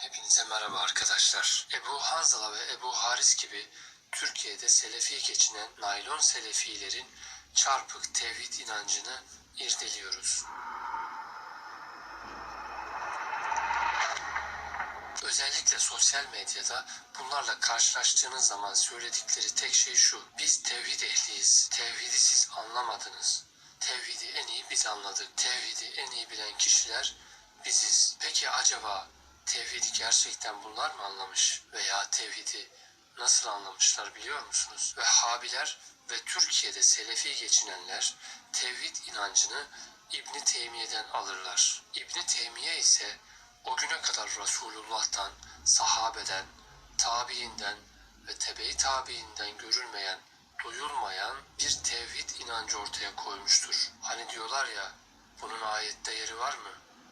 Hepinize merhaba arkadaşlar. Ebu Hanzala ve Ebu Haris gibi Türkiye'de Selefi geçinen naylon Selefilerin çarpık tevhid inancını irdeliyoruz. Özellikle sosyal medyada bunlarla karşılaştığınız zaman söyledikleri tek şey şu. Biz tevhid ehliyiz. Tevhidi siz anlamadınız. Tevhidi en iyi biz anladık. Tevhidi en iyi bilen kişiler biziz. Peki acaba tevhidi gerçekten bunlar mı anlamış? Veya tevhidi nasıl anlamışlar biliyor musunuz? Vehhabiler ve Türkiye'de Selefi geçinenler tevhid inancını İbni Teymiye'den alırlar. İbni Teymiye ise o güne kadar Resulullah'tan, sahabeden, tabiinden ve tebe-i tabiinden görülmeyen, duyulmayan bir tevhid inancı ortaya koymuştur. Hani diyorlar ya, bunun ayette yeri var mı?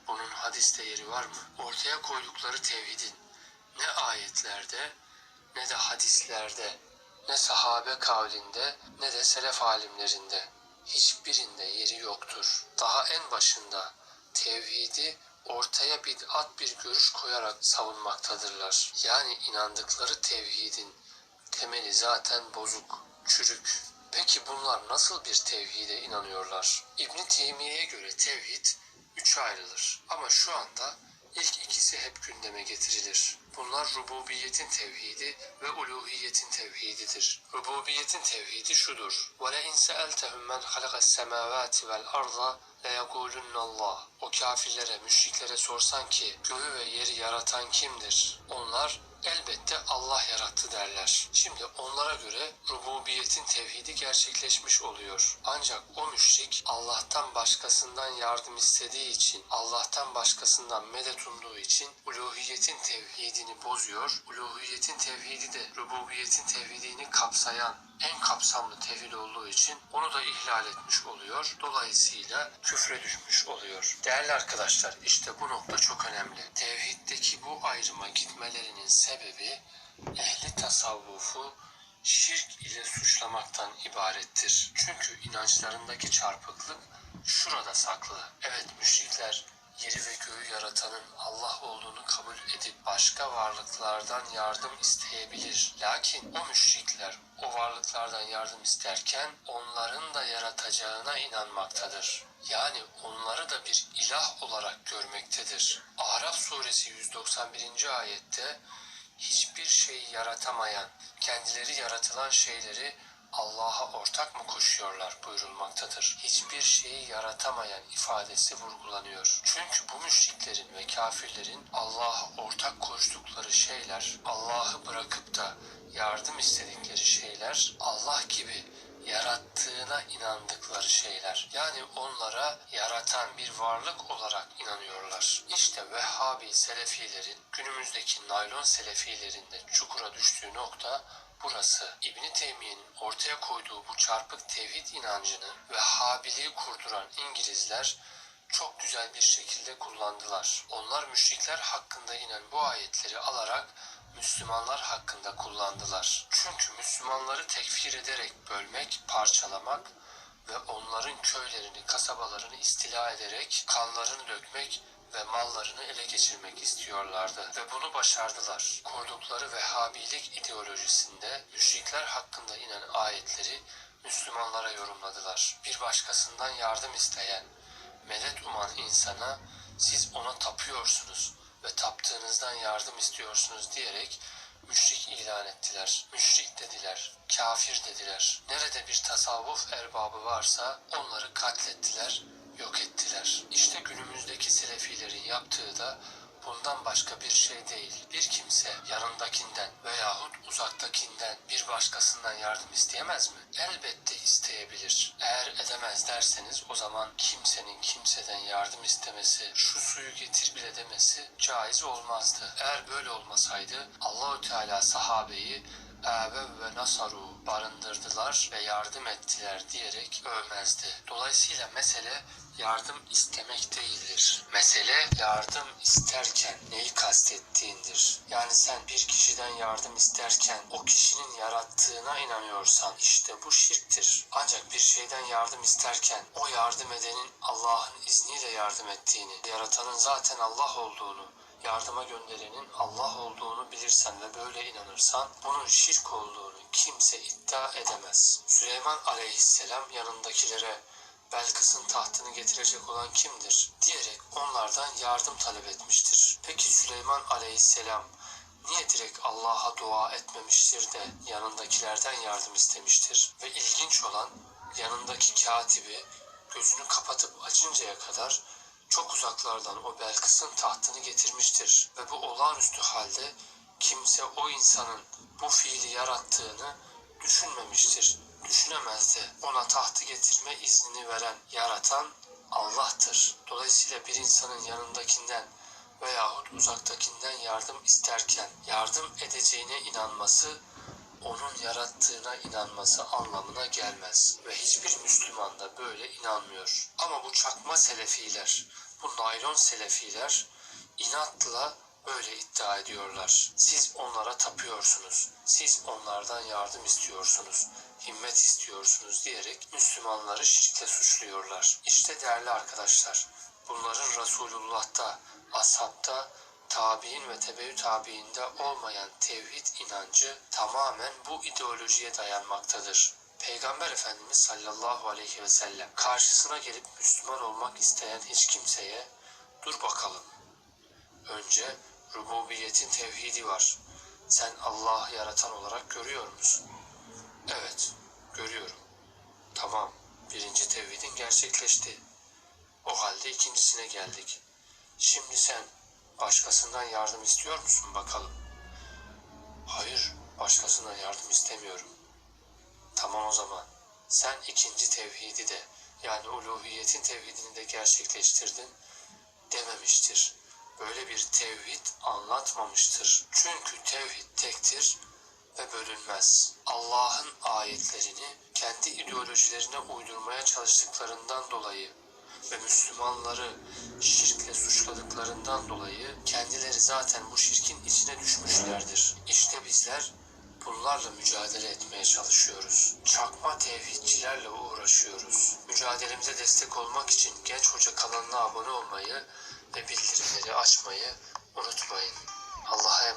Bunun hadiste yeri var mı? Ortaya koydukları tevhidin ne ayetlerde ne de hadislerde, ne sahabe kavlinde ne de selef alimlerinde hiçbirinde yeri yoktur. Daha en başında tevhidi ortaya bid'at bir görüş koyarak savunmaktadırlar. Yani inandıkları tevhidin temeli zaten bozuk, çürük. Peki bunlar nasıl bir tevhide inanıyorlar? İbn Teymiye'ye göre tevhid üçe ayrılır. Ama şu anda ilk ikisi hep gündeme getirilir. Bunlar rububiyetin tevhidi ve uluhiyetin tevhididir. Rububiyetin tevhidi şudur. وَلَاِنْ سَأَلْتَهُمْ مَنْ خَلَقَ السَّمَاوَاتِ وَالْأَرْضَ لَيَقُولُنَّ اللّٰهِ O kafirlere, müşriklere sorsan ki göğü ve yeri yaratan kimdir? Onlar elbette Allah yarattı derler. Şimdi onlara göre rububiyetin tevhidi gerçekleşmiş oluyor. Ancak o müşrik Allah'tan başkasından yardım istediği için, Allah'tan başkasından medet umduğu için uluhiyetin tevhidini bozuyor. Uluhiyetin tevhidi de rububiyetin tevhidini kapsayan en kapsamlı tevhid olduğu için onu da ihlal etmiş oluyor. Dolayısıyla küfre düşmüş oluyor. Değerli arkadaşlar işte bu nokta çok önemli. Tevhiddeki bu ayrıma gitmelerinin sebebi ehli tasavvufu şirk ile suçlamaktan ibarettir. Çünkü inançlarındaki çarpıklık şurada saklı. Evet müşrikler yeri ve göğü yaratanın Allah olduğunu kabul edip başka varlıklardan yardım isteyebilir. Lakin o müşrikler o varlıklardan yardım isterken onların da yaratacağına inanmaktadır. Yani onları da bir ilah olarak görmektedir. Araf suresi 191. ayette hiçbir şeyi yaratamayan, kendileri yaratılan şeyleri Allah'a ortak mı koşuyorlar buyurulmaktadır. Hiçbir şeyi yaratamayan ifadesi vurgulanıyor. Çünkü bu müşriklerin ve kafirlerin Allah'a ortak koştukları şeyler, Allah'ı bırakıp da yardım istedikleri şeyler Allah gibi yarattığına inandıkları şeyler. Yani onlara yaratan bir varlık olarak inanıyorlar. İşte Vehhabi Selefilerin günümüzdeki naylon Selefilerinde çukura düştüğü nokta burası. İbni Teymiye'nin ortaya koyduğu bu çarpık tevhid inancını Vehhabiliği kurduran İngilizler çok güzel bir şekilde kullandılar. Onlar müşrikler hakkında inen bu ayetleri alarak Müslümanlar hakkında kullandılar. Çünkü Müslümanları tekfir ederek bölmek, parçalamak ve onların köylerini, kasabalarını istila ederek kanlarını dökmek ve mallarını ele geçirmek istiyorlardı ve bunu başardılar. Kurdukları Vehhabilik ideolojisinde müşrikler hakkında inen ayetleri Müslümanlara yorumladılar. Bir başkasından yardım isteyen, medet uman insana siz ona tapıyorsunuz ve taptığınızdan yardım istiyorsunuz diyerek müşrik ilan ettiler. Müşrik dediler, kafir dediler. Nerede bir tasavvuf erbabı varsa onları katlettiler, yok ettiler. İşte günümüzdeki selefilerin yaptığı da bundan başka bir şey değil. Bir kimse yanındakinden veyahut uzaktakinden bir başkasından yardım isteyemez mi? Elbette isteyebilir. Eğer edemez derseniz o zaman kimsenin kimseden yardım istemesi, şu suyu getir bile demesi caiz olmazdı. Eğer böyle olmasaydı Allahü Teala sahabeyi Âve ve nasaru barındırdılar ve yardım ettiler diyerek övmezdi. Dolayısıyla mesele yardım istemek değildir. Mesele yardım isterken neyi kastettiğindir. Yani sen bir kişiden yardım isterken o kişinin yarattığına inanıyorsan işte bu şirktir. Ancak bir şeyden yardım isterken o yardım edenin Allah'ın izniyle yardım ettiğini, yaratanın zaten Allah olduğunu yardıma gönderenin Allah olduğunu bilirsen ve böyle inanırsan bunun şirk olduğunu kimse iddia edemez. Süleyman aleyhisselam yanındakilere Belkıs'ın tahtını getirecek olan kimdir diyerek onlardan yardım talep etmiştir. Peki Süleyman aleyhisselam niye direkt Allah'a dua etmemiştir de yanındakilerden yardım istemiştir? Ve ilginç olan yanındaki katibi gözünü kapatıp açıncaya kadar çok uzaklardan o Belkıs'ın tahtını getirmiştir. Ve bu olağanüstü halde kimse o insanın bu fiili yarattığını düşünmemiştir. Düşünemez de ona tahtı getirme iznini veren, yaratan Allah'tır. Dolayısıyla bir insanın yanındakinden veyahut uzaktakinden yardım isterken yardım edeceğine inanması onun yarattığına inanması anlamına gelmez ve hiçbir Müslüman da böyle inanmıyor. Ama bu çakma selefiler, bu naylon selefiler inatla böyle iddia ediyorlar. Siz onlara tapıyorsunuz. Siz onlardan yardım istiyorsunuz. Himmet istiyorsunuz diyerek Müslümanları şirkle suçluyorlar. İşte değerli arkadaşlar, bunların Resulullah'ta, ashabta, tabi'in ve tebeü tabi'inde olmayan tevhid inancı tamamen bu ideolojiye dayanmaktadır. Peygamber Efendimiz sallallahu aleyhi ve sellem karşısına gelip Müslüman olmak isteyen hiç kimseye dur bakalım. Önce rububiyetin tevhidi var. Sen Allah'ı yaratan olarak görüyor musun? Evet, görüyorum. Tamam, birinci tevhidin gerçekleşti. O halde ikincisine geldik. Şimdi sen başkasından yardım istiyor musun bakalım? Hayır, başkasından yardım istemiyorum. Tamam o zaman. Sen ikinci tevhidi de yani uluhiyetin tevhidini de gerçekleştirdin dememiştir. Böyle bir tevhid anlatmamıştır. Çünkü tevhid tektir ve bölünmez. Allah'ın ayetlerini kendi ideolojilerine uydurmaya çalıştıklarından dolayı ve Müslümanları şirkle suçladıklarından dolayı kendileri zaten bu şirkin içine düşmüşlerdir. İşte bizler bunlarla mücadele etmeye çalışıyoruz. Çakma tevhidçilerle uğraşıyoruz. Mücadelemize destek olmak için Genç Hoca kanalına abone olmayı ve bildirimleri açmayı unutmayın. Allah'a emanet